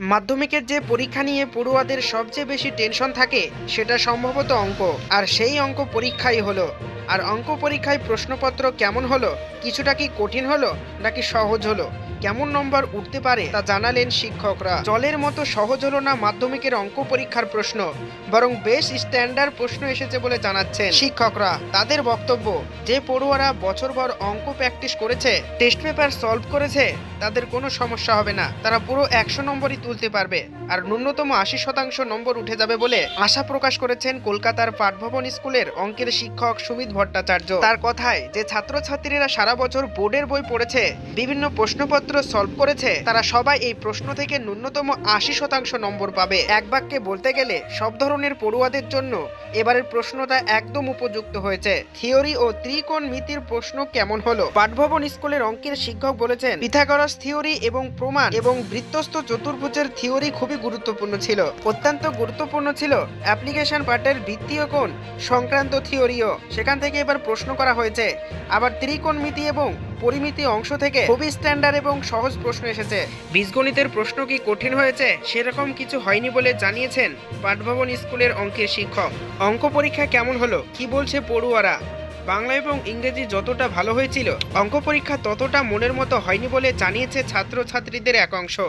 মাধ্যমিকের যে পরীক্ষা নিয়ে পড়ুয়াদের সবচেয়ে বেশি টেনশন থাকে, সেটা সম্ভবত অঙ্ক। আর সেই অঙ্ক পরীক্ষাই হলো। আর অঙ্ক পরীক্ষায় প্রশ্নপত্র কেমন হলো, কিছুটা কি কঠিন হলো, নাকি সহজ হলো? কেমন নম্বর উঠতে পারে তা জানালেন শিক্ষকরা। জলের মতো সহজ হলো না মাধ্যমিকের অঙ্ক পরীক্ষার প্রশ্ন, বরং বেশ স্ট্যান্ডার্ড প্রশ্ন এসেছে বলে জানাচ্ছেন শিক্ষকরা। তাদের বক্তব্য, যে পড়ুয়ারা বছরভর অঙ্ক প্র্যাকটিস করেছে টেস্ট পেপার সলভ করেছে, তাদের কোনো সমস্যা হবে না। তারা পুরো একশো নম্বরই তুলতে পারবে, আর ন্যূনতম আশি শতাংশ নম্বর উঠে যাবে বলে আশা প্রকাশ করেছেন কলকাতার পাঠভবন স্কুলের অঙ্কের শিক্ষক সুমিত ভট্টাচার্য। তার কথায়, যে ছাত্রছাত্রীরা সারা বছর বোর্ডের বই পড়েছে, বিভিন্ন প্রশ্নপত্র সলভ করেছে, তারা সবাই এই প্রশ্ন থেকে ন্যূনতম আশি শতাংশ নম্বর পাবে। এক বাক্যে বলতে গেলে, সব ধরনের পড়ুয়াদের জন্য এবারের প্রশ্নটা একদম উপযুক্ত হয়েছে। থিওরি ও ত্রিকোণ মিতির প্রশ্ন কেমন হলো? পাঠভবন স্কুলের অঙ্কের শিক্ষক বলেছেন, পিথাগরাস থিওরি এবং প্রমাণ এবং বৃত্তস্থ চতুর্ভুজের থিওরি খুবই গুরুত্বপূর্ণ ছিল। অত্যন্ত গুরুত্বপূর্ণ ছিল অ্যাপ্লিকেশন পার্টের বৃত্তীয় কোণ সংক্রান্ত থিওরিও। সেখান থেকে এবার প্রশ্ন করা হয়েছে, আবার ত্রিকোণ ত্রিকোণমিতি এবং পরিমিতি অংশ থেকে খুবই স্ট্যান্ডার্ড এবং সহজ প্রশ্ন এসেছে। বীজগণিতের প্রশ্ন কি কঠিন হয়েছে? সেরকম কিছু হয়নি বলে জানিয়েছেন পাঠভবন স্কুলের অঙ্কের শিক্ষক। অঙ্ক পরীক্ষা কেমন হলো? কি বলছে পড়ুয়ারা? বাংলা এবং ইংরেজি যতটা ভালো হয়েছিল, অঙ্ক পরীক্ষা ততটা মনের মতো হয়নি বলে জানিয়েছে ছাত্রছাত্রীদের একাংশ